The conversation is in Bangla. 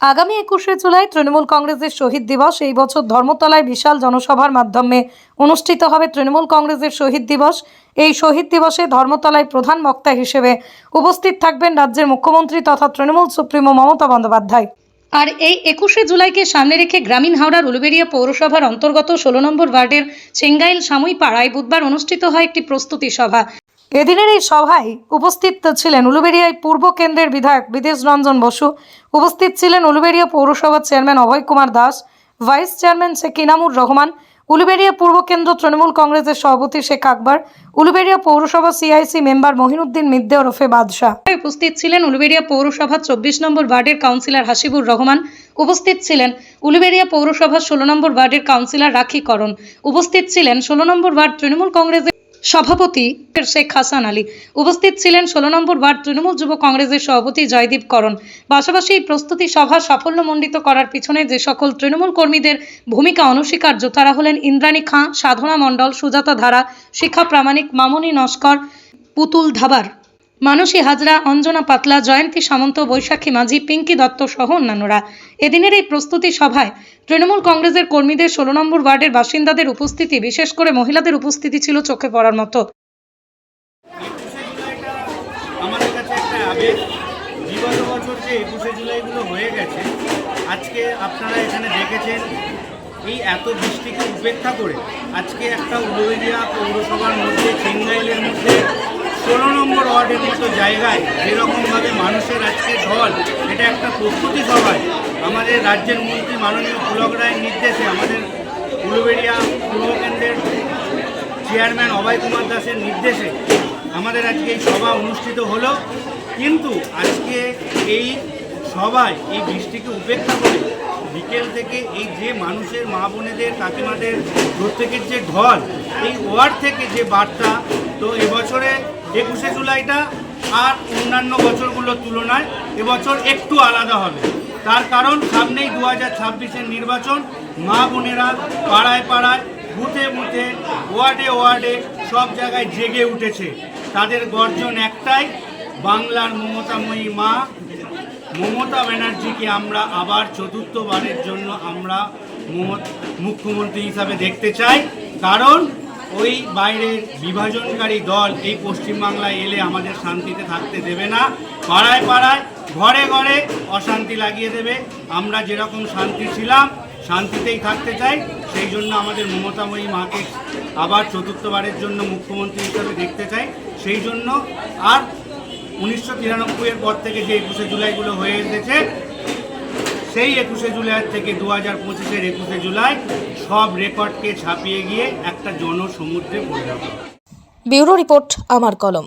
আগামী একুশে জুলাই তৃণমূল কংগ্রেসের শহীদ দিবস। এই বছর ধর্মতলায় বিশাল জনসভার মাধ্যমে অনুষ্ঠিত হবে তৃণমূল কংগ্রেসের শহীদ দিবস। এই শহীদ দিবসে ধর্মতলায় প্রধান বক্তা হিসেবে উপস্থিত থাকবেন রাজ্যের মুখ্যমন্ত্রী তথা তৃণমূল সুপ্রিমো মমতা বন্দ্যোপাধ্যায়। আর এই একুশে জুলাইকে সামনে রেখে গ্রামীণ হাওড়ার উলুবেড়িয়া পৌরসভার অন্তর্গত ষোলো নম্বর ওয়ার্ডের চেঙ্গাইল সাময়ী পাড়ায় বুধবার অনুষ্ঠিত হয় একটি প্রস্তুতি সভা। এদিনের এই সভায় উপস্থিত ছিলেন উলুবেড়িয়ায় পূর্ব কেন্দ্রের বিধায়ক বিদেশ রঞ্জন বসু, উপস্থিত ছিলেন উলুবেড়িয়া পৌরসভার chairman Abhay Kumar Das, vice chairman Sheikh Inamur Rahman, Uluberia পূর্ব কেন্দ্র তৃণমূল কংগ্রেসের সভাপতি শেখ আকবর, উলুবেড়িয়া পৌরসভা সিআইসি মেম্বার মহিনুদ্দিন মিদ্দে ওরফে বাদশাহ। উপস্থিত ছিলেন উলুবেড়িয়া পৌরসভা চব্বিশ নম্বর ওয়ার্ডের কাউন্সিলর হাসিবুর রহমান, উপস্থিত ছিলেন উলুবেড়িয়া পৌরসভার ষোলো নম্বর ওয়ার্ডের কাউন্সিলর রাখি করণ, উপস্থিত ছিলেন ষোলো নম্বর ওয়ার্ড তৃণমূল কংগ্রেসের সভাপতি শেখ হাসান আলী। উপস্থিত ছিলেন ষোলো নম্বর ওয়ার্ড তৃণমূল যুব কংগ্রেসের সভাপতি জয়দীপ করণ। পাশাপাশি এই প্রস্তুতি সভা সাফল্যমণ্ডিত করার পিছনে যে সকল তৃণমূল কর্মীদের ভূমিকা অনস্বীকার্য, তারা হলেন ইন্দ্রাণী খাঁ, সাধনা মণ্ডল, সুজাতা ধারা, শিখা প্রামাণিক, মামনি নস্কর, পুতুল ধাবার। মানসী হাজরা, অঞ্জনা পাতলা, জয়ন্তী সামন্ত, বৈশাখী মাঝি, পিঙ্কি দত্ত সহ অন্যান্যরা। এদিনের এই প্রস্তুতি সভায় তৃণমূল কংগ্রেসের কর্মীদের ষোলো নম্বর ওয়ার্ডের বাসিন্দাদের উপস্থিতি, বিশেষ করে মহিলাদের উপস্থিতি ছিল চোখে পড়ার মতো। আজকে আপনারা এখানে দেখেছেন এই এত বৃষ্টিকে উপেক্ষা করে আজকে একটা উলুবেরিয়া পৌরসভার মধ্যে, চেঙ্গাইলের মধ্যে ষোলো নম্বর ওয়ার্ডের মতো জায়গায় যেরকমভাবে মানুষের আজকে ঢল, এটা একটা প্রস্তুতি সভায়। আমাদের রাজ্যের মন্ত্রী মাননীয় পুলক রায়ের নির্দেশে আমাদের উলুবেরিয়া পূর্ব কেন্দ্রের চেয়ারম্যান অভয় কুমার দাসের নির্দেশে আমাদের আজকে এই সভা অনুষ্ঠিত হলো। কিন্তু আজকে এই সভায়, এই বৃষ্টিকে উপেক্ষা করে বিকেল থেকে এই যে মানুষের মা বোনেদের, কাকিমাদের প্রত্যেকের যে ঢল, এই ওয়ার্ড থেকে যে বার্তা, তো এবছরে একুশে জুলাইটা আর অন্যান্য বছরগুলোর তুলনায় এবছর একটু আলাদা হবে। তার কারণ সামনেই দু হাজার ছাব্বিশের নির্বাচন। মা বোনেরা পাড়ায় পাড়ায়, বুথে বুথে, ওয়ার্ডে ওয়ার্ডে সব জায়গায় জেগে উঠেছে। তাদের গর্জন একটাই, বাংলার মমতাময়ী মা মমতা ব্যানার্জিকে আমরা আবার চতুর্থবারের জন্য আমরা মুখ্যমন্ত্রী হিসাবে দেখতে চাই। কারণ ওই বাইরের বিভাজনকারী দল এই পশ্চিমবাংলায় এলে আমাদের শান্তিতে থাকতে দেবে না। পাড়ায় পাড়ায়, ঘরে ঘরে অশান্তি লাগিয়ে দেবে। আমরা যেরকম শান্তি ছিলাম, শান্তিতেই থাকতে চাই। সেই জন্য আমাদের মমতাময়ী মাকে আবার চতুর্থবারের জন্য মুখ্যমন্ত্রী হিসাবে দেখতে চাই। সেই জন্য আর উনিশশো তিরানব্বইয়ের পর থেকে যে একুশে জুলাইগুলো হয়ে এসেছে সেই একুশে জুলাই থেকে দু হাজার পঁচিশের একুশে জুলাই সব রেকর্ডকে ছাপিয়ে গিয়ে একটা জনসমুদ্রে পরিণত। ব্যুরো রিপোর্ট, আমার কলম।